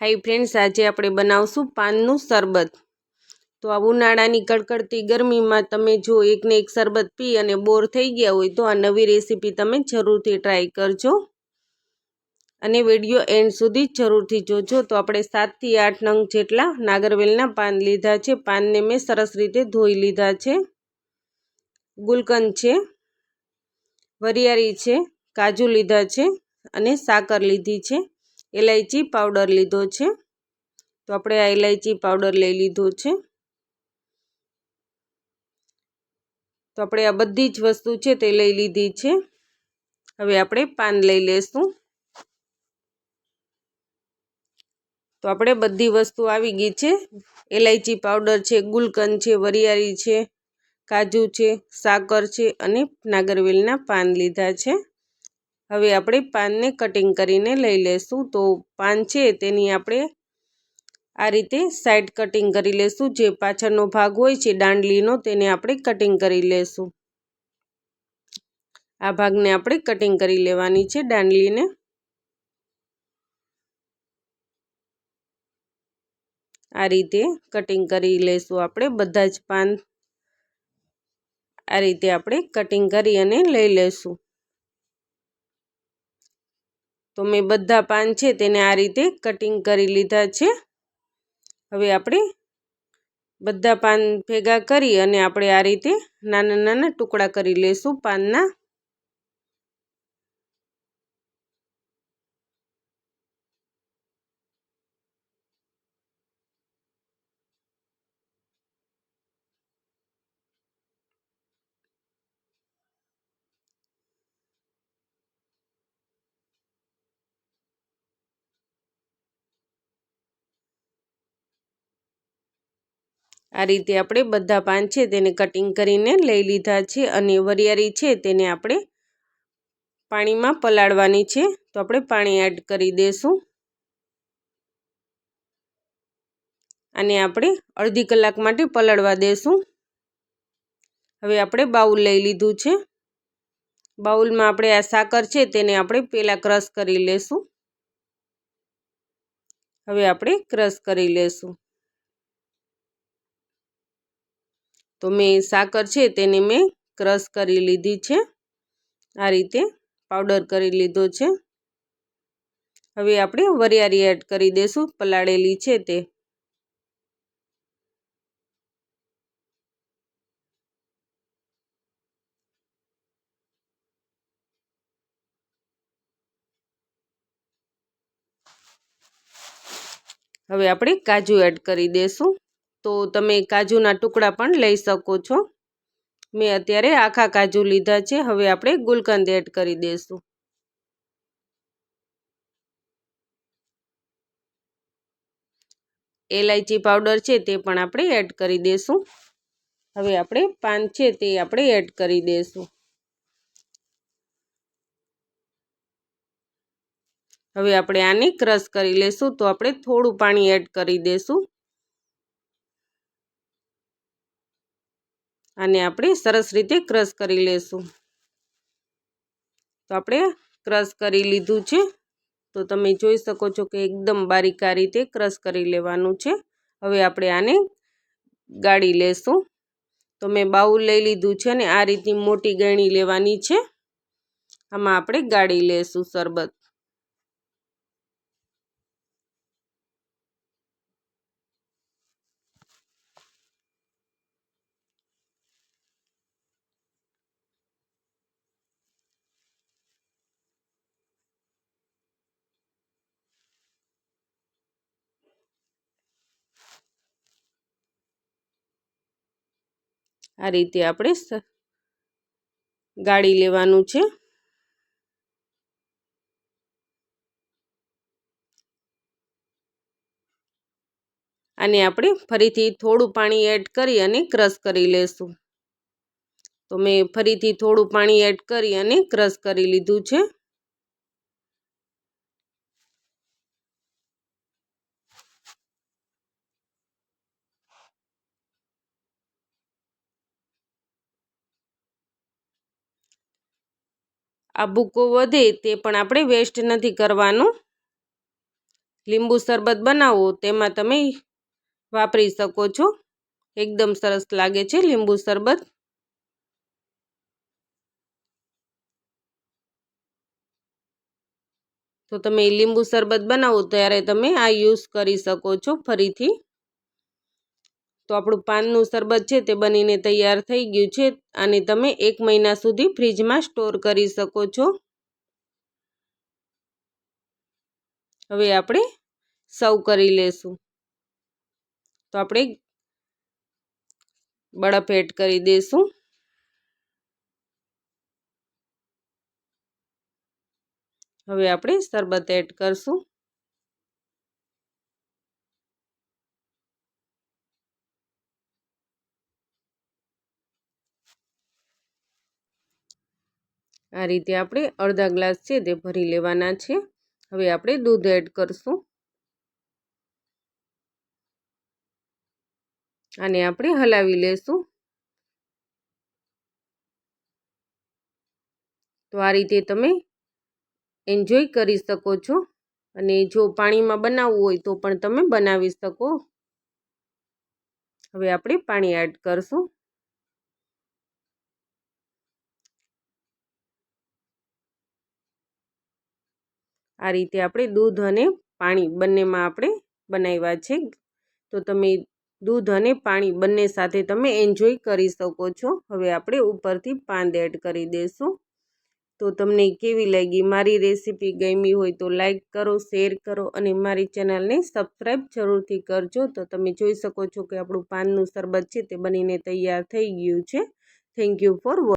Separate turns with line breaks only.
High friends આજે આપણે બનાવશું પાનનું શરબત. તો આ ઉનાળાની કડકડતી ગરમીમાં તમે જો એકને એક શરબત પી અને બોર થઈ ગયા હોય તો આ નવી રેસીપી તમે જરૂરથી ટ્રાય કરજો. અને વીડિયો એન્ડ સુધી જરૂરથી જોજો. તો આપણે સાતથી આઠ નંગ જેટલા નાગરવેલના પાન લીધા છે. પાનને મેં સરસ રીતે ધોઈ લીધા છે. ગુલકંદ છે, વરિયાળી છે, કાજુ લીધા છે અને સાકર લીધી છે. ઇલાયચી પાવડર લીધો છે. તો આપણે આ ઇલાયચી પાવડર લઈ લીધો છે. તો આપણે આ બધી જ વસ્તુ છે તે લઈ લીધી છે. હવે આપણે પાન લઈ લેશું. તો આપણે બધી વસ્તુ આવી ગઈ છે. એલાયચી પાવડર છે, ગુલકંદ છે, વરિયાળી છે, કાજુ છે, સાકર છે અને નાગરવેલના પાન લીધા છે. હવે આપણે પાનને કટિંગ કરીને લઈ લેશું. તો પાન છે તેની આપણે આ રીતે સાઈડ કટિંગ કરી લેશું. જે પાછળનો ભાગ હોય છે, દાંડલીનો, તેને આપણે કટિંગ કરી લેશું. આ ભાગને આપણે કટિંગ કરી લેવાની છે, દાંડલીને. આ રીતે કટિંગ કરી લેશું આપણે બધા જ પાન. આ રીતે આપણે કટિંગ કરી અને લઈ લેશું. તો મેં બધા પાન છે તેને આ રીતે કટિંગ કરી લીધા છે. હવે આપણે બધા પાન ભેગા કરી અને આપણે આ રીતે નાના નાના ટુકડા કરી લઈશું પાનના. આ રીતે આપણે બધા પાન છે તેને કટિંગ કરીને લઈ લીધા છે અને વરિયાળી છે તેને આપણે પાણીમાં પલાળવાની છે. તો આપણે પાણી એડ કરી દઈશું અને આપણે અડધી કલાક માટે પલાળવા દઈશું હવે આપણે બાઉલ લઈ લીધું છે. બાઉલમાં આપણે આ સાકર છે તેને આપણે પહેલાં ક્રશ કરી લેશું. હવે આપણે ક્રશ કરી લેશું. તો મેં સાકર છે તેને મેં ક્રશ કરી લીધી છે. આ રીતે પાવડર કરી લીધો છે. હવે આપણે વરિયાળી એડ કરી દઈશું પલાળેલી છે તે. હવે આપણે કાજુ એડ કરી દઈશું તો તમે કાજુના ટુકડા પણ લઈ શકો છો. મેં અત્યારે આખા કાજુ લીધા છે. હવે આપણે ગુલકંદ એડ કરી દઈશું એલાયચી પાવડર છે તે પણ આપણે એડ કરી દઈશું હવે આપણે પાન છે તે આપણે એડ કરી દઈશું હવે આપણે આને ક્રશ કરી લેશું તો આપણે થોડું પાણી એડ કરી દઈશું અને આપણે સરસ રીતે ક્રશ કરી લેશું. તો આપણે ક્રશ કરી લીધું છે. તો તમે જોઈ શકો છો કે એકદમ બારીક આ રીતે ક્રશ કરી લેવાનું છે. હવે આપણે આને ગાળી લેશું. તો મેં બાઉલ લઈ લીધું છે અને આ રીતની મોટી ગરણી લેવાની છે. આમાં આપણે ગાળી લેશું શરબત. આ રીતે આપણે ગાળી લેવાનું છે. અને આપણે ફરીથી થોડું પાણી એડ કરી અને ક્રશ કરી લેશું. તો મેં ફરીથી થોડું પાણી એડ કરી અને ક્રશ કરી લીધું છે. આ ભૂકો વધે તે પણ આપણે વેસ્ટ નથી કરવાનું. લીંબુ શરબત બનાવો તેમાં તમે વાપરી શકો છો. એકદમ સરસ લાગે છે લીંબુ શરબત. તો તમે લીંબુ શરબત બનાવો ત્યારે તમે આ યુઝ કરી શકો છો ફરીથી. તો આપણું પાનનું શરબત છે તે બનીને તૈયાર થઈ ગયું છે અને તમે એક મહિના સુધી ફ્રીજમાં સ્ટોર કરી શકો છો. હવે આપણે સર્વ કરી લેશું. તો આપણે બળફ એડ કરી દઈશું હવે આપણે શરબત એડ કરશું. આ રીતે આપણે અડધા ગ્લાસ છે તે ભરી લેવાના છે. હવે આપણે દૂધ એડ કરશું. અને આપણે હલાવી લેશું. તો આ રીતે તમે એન્જોય કરી શકો છો. અને જો પાણીમાં બનાવવું હોય તો પણ તમે બનાવી શકો. હવે આપણે પાણી એડ કરશું. આ રીતે આપણે દૂધ અને પાણી બંનેમાં આપણે બનાવ્યા છે. તો તમે દૂધ અને પાણી બંને સાથે તમે એન્જોય કરી શકો છો. હવે આપણે ઉપરથી પાંદ એડ કરી દઈશું. તો તમને કેવી લાગી મારી રેસીપી ગમી હોય તો લાઈક કરો શેર કરો અને મારી ચેનલને સબસ્ક્રાઈબ જરૂરથી કરજો. તો તમે જોઈ શકો છો કે આપણું પાનનું શરબત છે તે બનીને તૈયાર થઈ ગયું છે. Thank you for